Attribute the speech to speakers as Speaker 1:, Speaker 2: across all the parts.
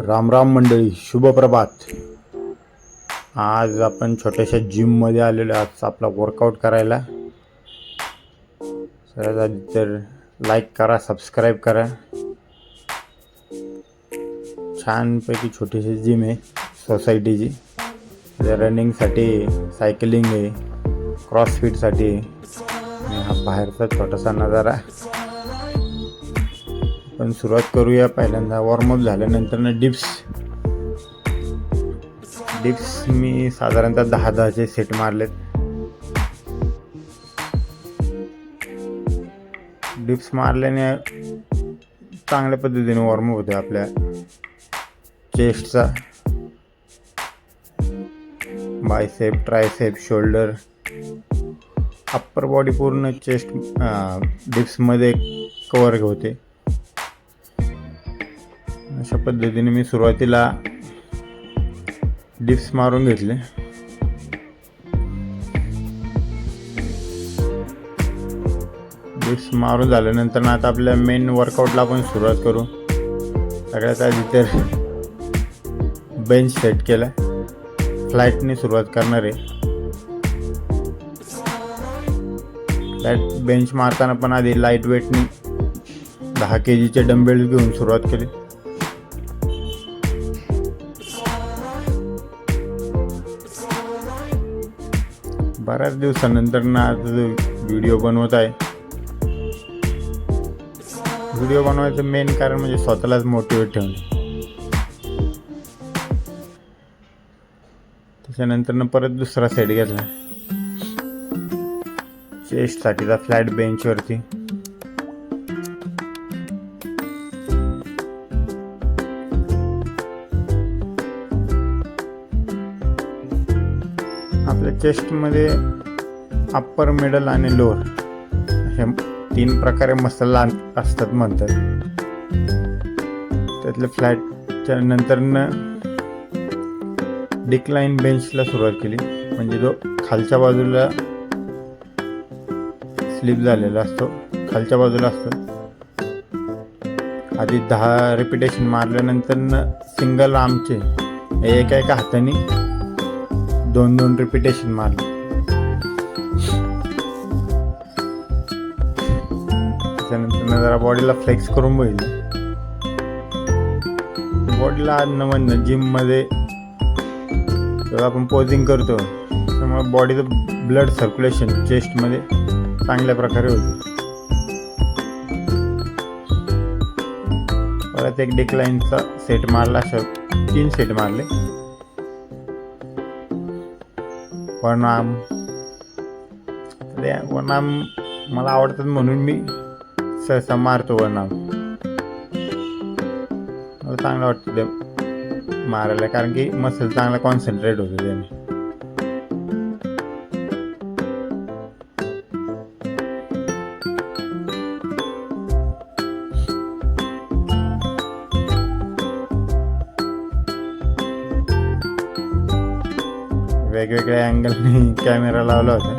Speaker 1: राम राम मंडळी शुभप्रभात आज आपण छोट्याशा जिममध्ये आलेलो आज आपला वर्कआउट करायला. सगळ्यात आधी तर लाईक करा सबस्क्राईब करा. छानपैकी छोटीशी जिम आहे सोसायटीची रनिंगसाठी सायकलिंग आहे क्रॉसफिटसाठी आणि हा बाहेरचा छोटासा नजारा. पण सुरुवात करूया. पहिल्यांदा वॉर्मअप झाल्यानंतर ना डिप्स डिप्स मी साधारणतः दहा दहाचे सेट मारलेत. डिप्स मारल्याने चांगल्या पद्धतीने वॉर्मअप होते आपल्या चेस्टचा bicep tricep shoulder upper body पूर्ण चेस्ट डिप्समध्ये कवर होते. अशा पद्धतीने मी सुरुवातीला डिप्स मारून घेतले. डिप्स मारून झाल्यानंतर ना आता आपल्या मेन वर्कआउटला आपण सुरुवात करू. सगळ्यात आधी तर बेंच सेट केला. फ्लाईटने सुरुवात करणार आहे. फ्लॅट बेंच मारताना पण आधी लाइट वेटने दहा के जीचे डंबेल्स घेऊन सुरुवात केली. बऱ्याच दिवसानंतर ना आज व्हिडिओ बनवत आहे. व्हिडिओ बनवायचं मेन कारण म्हणजे स्वतःलाच मोटिवेट ठेवणे. त्याच्यानंतर परत दुसरा सेट घेतला. चेस्टसाठीचा फ्लॅट बेंचवरती चेस्टमध्ये अप्पर मिडल आणि लोअर हे तीन प्रकारे मसल असतात म्हणतात. त्यातल्या फ्लॅटच्या नंतरनं डिक्लाईन बेंचला सुरुवात केली. म्हणजे जो खालच्या बाजूला स्लिप झालेला असतो खालच्या बाजूला असतो. आधी दहा रिपिटेशन मारल्यानंतर सिंगल आर्मचे एका एका हाताने दोन दोन रिपिटेशन मारलं त्याच्यानंतर जरा बॉडीला फ्लेक्स करून बघितलं. बॉडीला नवन जिममध्ये जेव्हा आपण पोजिंग करतो त्यामुळे बॉडीचं ब्लड सर्क्युलेशन चेस्टमध्ये चांगल्या प्रकारे होते. परत एक डिक्लाईनचा सेट मारला अशा तीन सेट मारले. प्रणाम आर्म वनाम मला आवडतात म्हणून मी सहसा मारतो वन मला चांगलं वाटतं ते मारायला कारण की मसल चांगला कॉन्सन्ट्रेट होतो त्याने. वेगवेगळ्या अँगलने कॅमेरा लावला होता.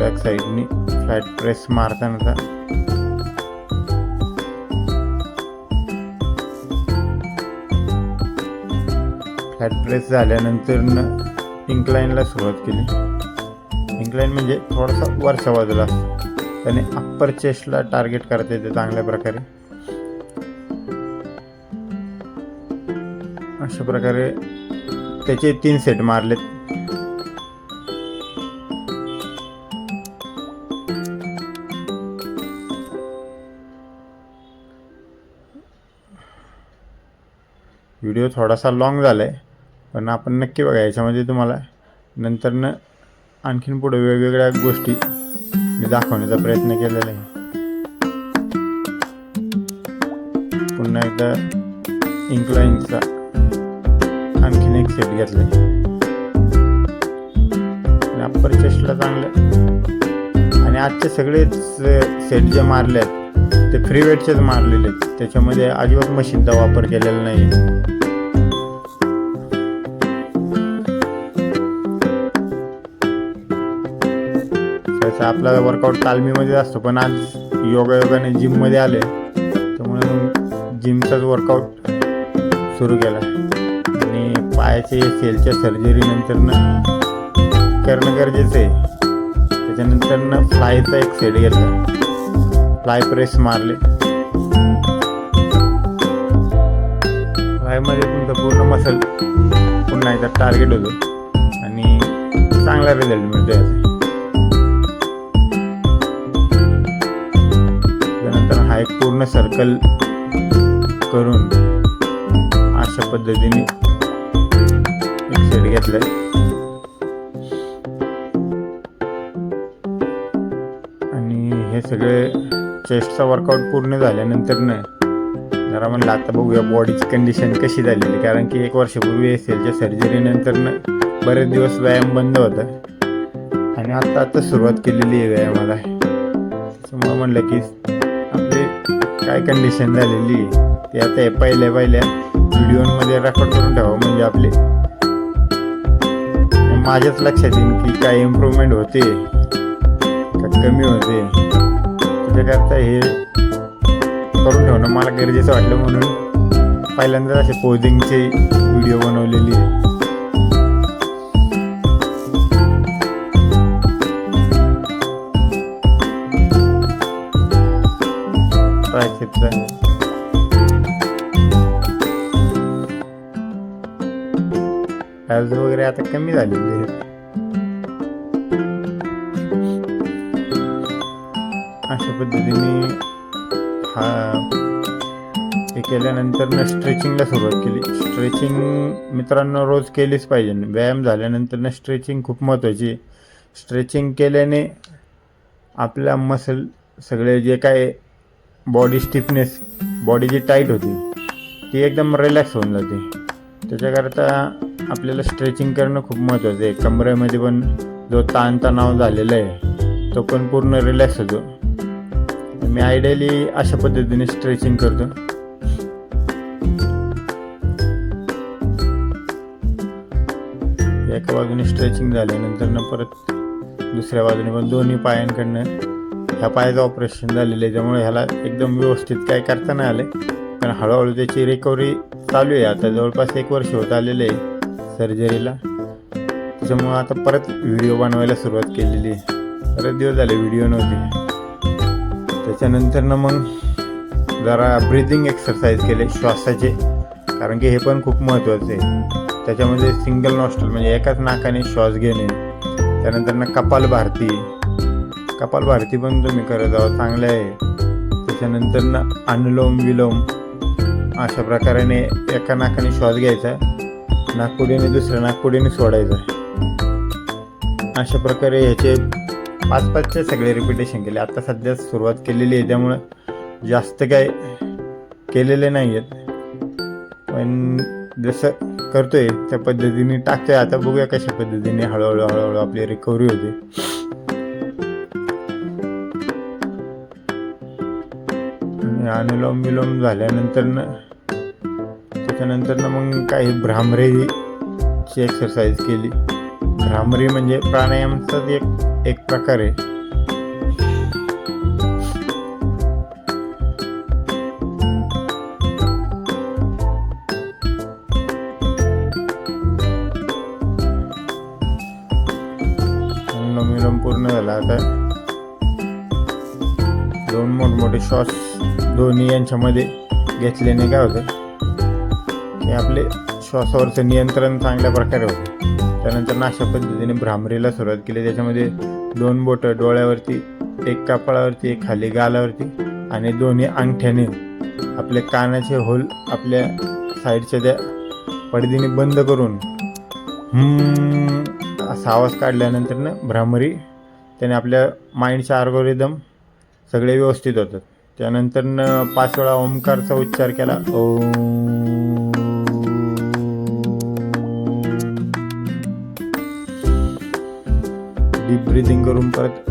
Speaker 1: बॅक साईडनी फ्लॅट प्रेस मारताना फ्लॅट प्रेस झाल्यानंतर इंक्लाईनला सुरुवात केली. इंक्लाईन म्हणजे थोडासा वरच्या बाजूला. असतो त्याने अप्पर चेस्टला टार्गेट करता येते चांगल्या प्रकारे. अशा प्रकारे त्याचे तीन सेट मारलेत. व्हिडिओ थोडासा लाँग झाला आहे पण आपण नक्की बघा याच्यामध्ये तुम्हाला नंतरनं आणखीन पुढे वेगवेगळ्या गोष्टी मी दाखवण्याचा प्रयत्न केलेला आहे. पुन्हा एकदा इन्क्लाईनचा आणखीन एक सेट घेतला. आणि अप्पर चेस्टला चांगलं. आणि आजचे सगळेच सेट जे मारले आहेत ते फ्री वेटचेच मारलेले आहेत. त्याच्यामध्ये अजिबात मशीनचा वापर केलेला नाही त्याचा आपला वर्कआउट तालमीमध्ये असतो पण आज योगायोगाने जिममध्ये आले. मग जिमचाच वर्कआउट सुरू केला. पायाचे सेलच्या सर्जरीनंतरनं करणं गरजेचं आहे. त्याच्यानंतरनं फ्लायचा एक सेट घेतला. फ्लाय प्रेस मारले. फ्लायमध्ये तुमचं पूर्ण मसल पुन्हा एकदा टार्गेट होतो. आणि चांगला रिझल्ट मिळतो याचा त्यानंतर हा एक पूर्ण सर्कल करून अशा पद्धतीने शेड सेट आणि हे सगळे चेस्टचा वर्कआउट पूर्ण झाल्यानंतर न जरा म्हणलं आता बघूया बॉडीची कंडिशन कशी झालेली कारण की एक वर्षापूर्वी एस एलच्या सर्जरीनंतर बरेच दिवस व्यायाम बंद होता. आणि आता आता सुरुवात केलेली आहे व्यायामाला. त्याच्यामुळं म्हणलं की आपली काय कंडिशन झालेली आहे ते आता हे पहिल्या पहिल्या व्हिडिओमध्ये रेकॉर्ड करून ठेवा. म्हणजे आपले माझ्याच लक्षात येईल की काय इम्प्रूव्हमेंट होते का कमी होते. त्याच्याकरता हे करून ठेवणं मला गरजेचं वाटलं म्हणून पहिल्यांदा असे पोझिंगचे व्हिडिओ बनवलेली आहे. ट्रायसेपचा ॲब्स वगैरे आता कमी झालेली आहे अशा पद्धतीने हा हे केल्यानंतर ना स्ट्रेचिंगला सुरुवात केली. स्ट्रेचिंग मित्रांनो रोज केलीच पाहिजे. व्यायाम झाल्यानंतर ना स्ट्रेचिंग खूप महत्त्वाची स्ट्रेचिंग केल्याने आपला मसल सगळे जे काय बॉडी स्टिफनेस बॉडी जी टाईट होती ती एकदम रिलॅक्स होऊन जाते. त्याच्याकरता आपल्याला स्ट्रेचिंग करणं खूप महत्त्वाचं आहे. कमरेमध्ये पण जो ताणतणाव झालेला आहे तो पण पूर्ण रिलॅक्स होतो. मी आयडियली अशा पद्धतीने स्ट्रेचिंग करतो. एका बाजूने स्ट्रेचिंग झाल्यानंतर ना परत दुसऱ्या बाजूने पण दोन्ही पायांकडनं ह्या पायाचं ऑपरेशन झालेलं आहे. त्यामुळे ह्याला एकदम व्यवस्थित काय करता नाही आलं. पण हळूहळू त्याची रिकव्हरी चालू आहे. आता जवळपास एक वर्ष होत आलेलं आहे. सर्जरीला. त्याच्यामुळं आता परत व्हिडिओ बनवायला सुरुवात केलेली आहे. बरेच दिवस झाले व्हिडिओ नव्हते. त्याच्यानंतर ना मग जरा ब्रिदिंग एक्सरसाइज केले श्वासाचे. कारण की हे पण खूप महत्त्वाचं आहे. त्याच्यामध्ये सिंगल नॉस्टल म्हणजे एकाच नाकाने श्वास घेणे. त्यानंतर ना कपाल भारती. कपाल भारती पण तुम्ही करत आहोत चांगलं आहे. त्याच्यानंतर ना अनुलोम विलोम. अशा प्रकाराने एका नाकाने श्वास घ्यायचा. नागपुडीने दुसऱ्या नागपुडीने सोडायचं. अशा प्रकारे ह्याचे पाच पाचचे सगळे रिपिटेशन केले. आता सध्या सुरुवात केलेली आहे त्यामुळं जास्त काय केलेले नाही आहेत पण जसं करतोय त्या पद्धतीने टाकतोय. आता बघूया कशा पद्धतीने हळूहळू हळूहळू आपली रिकव्हरी होते. अनुलोम विलोम झाल्यानंतर त्याच्यानंतर ना मग काही भ्रामरीची एक्सरसाइज केली. भ्रामरी म्हणजे प्राणायामचाच एक एक प्रकार आहे. पूर्ण झाला. आता दोन मोठमोठे श्वास दोन्ही यांच्यामध्ये घेतल्याने काय होतं? आणि आपले श्वासावरचं नियंत्रण चांगल्या प्रकारे होतं. त्यानंतर नाशा पद्धतीने भ्रामरीला सुरुवात केली. त्याच्यामध्ये दोन बोटं डोळ्यावरती एक कपाळावरती एक खाली गालावरती आणि दोन्ही अंगठ्याने आपले कानाचे होल आपल्या साईडच्या त्या पडदीने बंद करून असा आवाज काढल्यानंतर ना भ्रामरी त्याने आपल्या माइंडचा आर्गोरिदम सगळे व्यवस्थित होतात त्यानंतर न पाच वेळा ओंकारचा उच्चार केला. ओम. डीप ब्रिदिंग करून परत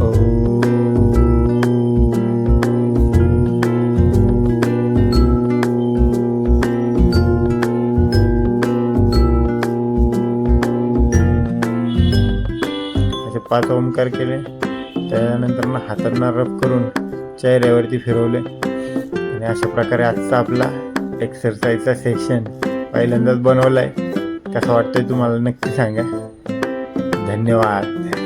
Speaker 1: असे पाच ओंकार केले. त्यानंतर ना हातांना रब करून चेहऱ्यावरती फिरवले. आणि अशा प्रकारे आजचा आपला एक्सरसाइजचा सेशन पहिल्यांदाच बनवला आहे कसं वाटतंय तुम्हाला नक्की सांगा. धन्यवाद.